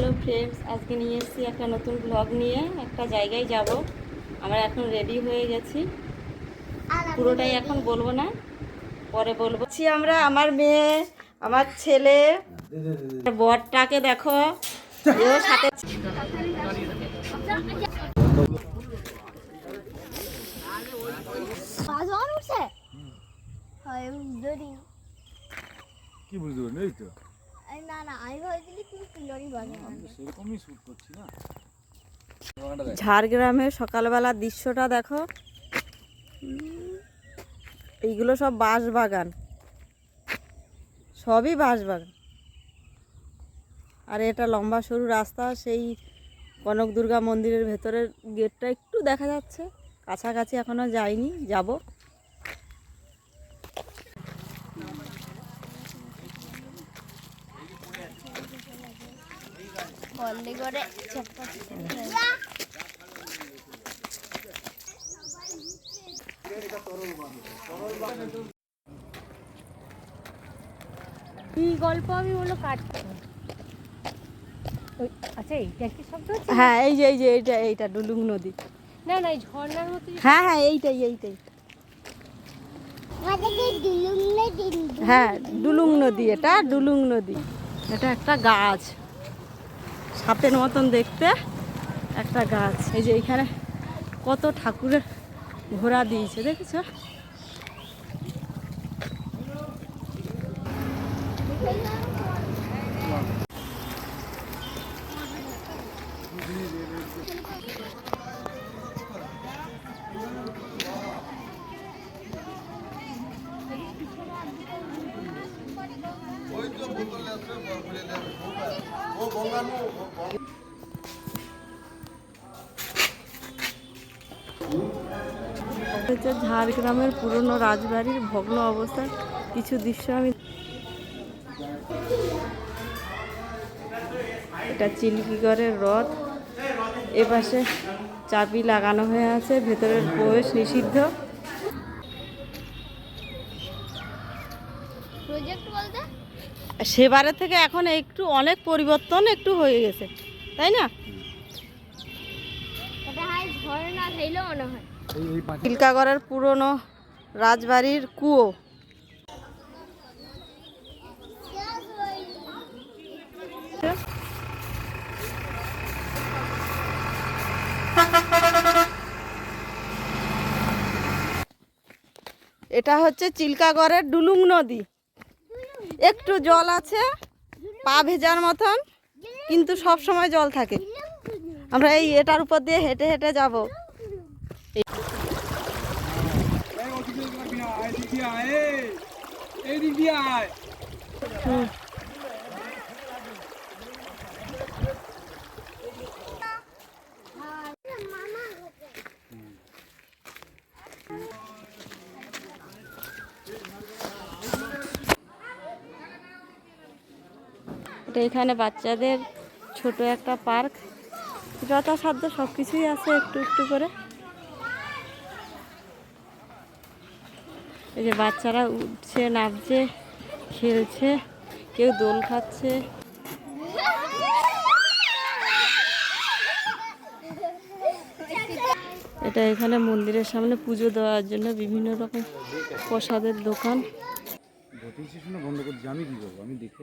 Hello friends আজকে নিয়ে এসেছি একটা নতুন ব্লগ নিয়ে। একটা জায়গায় যাব। আমরা এখন রেডি হয়ে গেছি। পুরোটাই এখন বলব না পরে বলব। আমরা আমার মেয়ে আমার ছেলে বরটাকে দেখো। এও সাথে কি বুঝতে এই তো। না না আমি ভাবছিলি তুমি পিলরি বাজন আমি সেরকমই শ্যুট করছি না। ঝাড়গ্রামের সকালবেলার দৃশ্যটা দেখো। এইগুলো সব বাঁশ বাগান সবই বাঁশ বাগান আর এটা লম্বা সরু রাস্তা সেই কনক দুর্গা মন্দিরের ভেতরের গেটটা একটু দেখা যাচ্ছে। কাছাকাছি এখনও যাইনি যাব। কি গল্প আমি বলো কাটতে। ওই আচ্ছা এইটা কি শব্দ হচ্ছে? হ্যাঁ এই যে এই যে এইটা এইটা ডুলুং নদী। না না এই ঝর্ণার মতো হ্যাঁ হ্যাঁ এইটাই এইটাই। হ্যাঁ ডুলুং নদী এটা ডুলুং নদী। এটা একটা গাছ। সাপের মতন দেখতে একটা গাছ। এই যে এইখানে কত ঠাকুরের ঘোড়া দিয়েছে দেখেছ? হচ্ছে ঝাড়গ্রামের পুরনো রাজবাড়ির ভগ্ন অবস্থার কিছু দৃশ্য আমি এটা চিল্কিগড়ের রথ। এপাশে চাবি লাগানো হয়ে আছে, ভেতরের প্রবেশ নিষিদ্ধ। প্রজেক্ট সেবারের থেকে এখন একটু অনেক পরিবর্তন একটু হয়ে গেছে তাই না? এটা হয় চিল্কাগড়ের পুরনো রাজবাড়ির কুয়ো। এটা হচ্ছে চিল্কাগড়ের ডুলুং নদী। একটু জল আছে পা ভেজার মতন কিন্তু সব সময় জল থাকে। আমরা এই এটার উপর দিয়ে হেঁটে হেঁটে যাব। এই দিদি আয় এই দিক দিয়ে আয় এই। এই দিক দিয়ে আয় এটা এখানে বাচ্চাদের ছোট একটা পার্ক। যথাসাধ্য সব কিছুই আছে একটু একটু করে। এই যে বাচ্চারা উঠছে নাচছে খেলছে, কেউ দোল খাচ্ছে। এটা এখানে মন্দিরের সামনে পুজো দেওয়ার জন্য বিভিন্ন রকম প্রসাদের দোকান। বন্ধ করছি, আমি কি করব? আমি দেখতে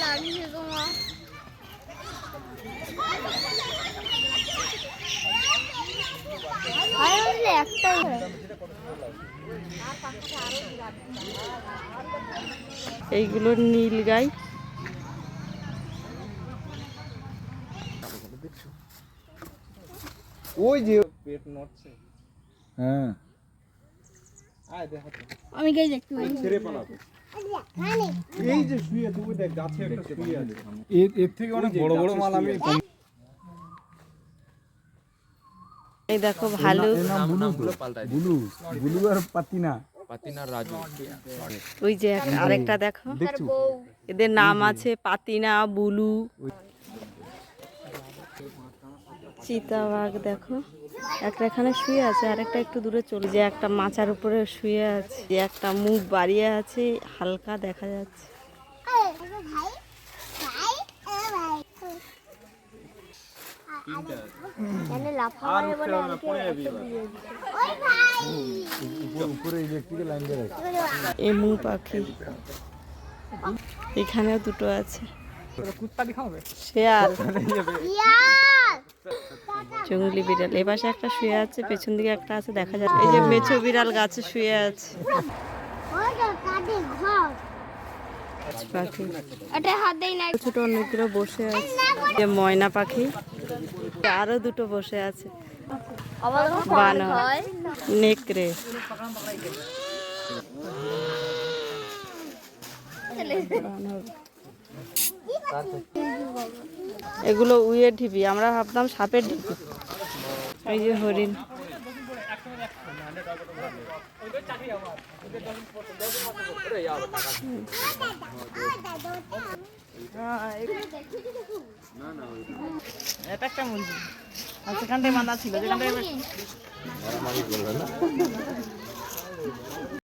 লাগছে তোমার আরে বললে একটাই হয় এইগুলো নীল গাই। ওই যে পেট নড়ছে। হ্যাঁ। আমি গিয়ে দেখতে পাই ছেড়ে পালাবে। এই যে শুয়ে তুমি দেখ গাছে একটা শুয়ে আছে। এর এর থেকে অনেক বড় বড় মাল আমি এই দেখো ভালু বুলু। বুলু আর পাতিনা। ওই যে আরেকটা দেখো। এদের নাম আছে পাতিনা বুলু। চিতাবাঘ দেখো। একটা এখানে শুয়ে আছে আর একটা একটু দূরে চলে যে একটা মাচার উপরে শুয়ে আছে। যে একটা মুখ বাড়িয়ে আছে হালকা দেখা যাচ্ছে। এমু পাখি। এখানেও দুটো আছে। শেয়াল। জঙ্গলি বিড়াল। এ পাশে একটা শুয়ে আছে, পেছন দিকে একটা আছে, দেখা যাচ্ছে। এই যে মেছো বিড়াল গাছে শুয়ে আছে। পাখি। ছোট অনেকগুলো বসে আছে। যে ময়না পাখি। আরও দুটো বসে আছে। বানর। নেকড়ে। এগুলো উইয়ের ঢিপি আমরা ভাবতাম সাপের ঢিপি এই যে হরিণ। এটা একটা মুরগি আর বাঁধা ছিল যেখানটায়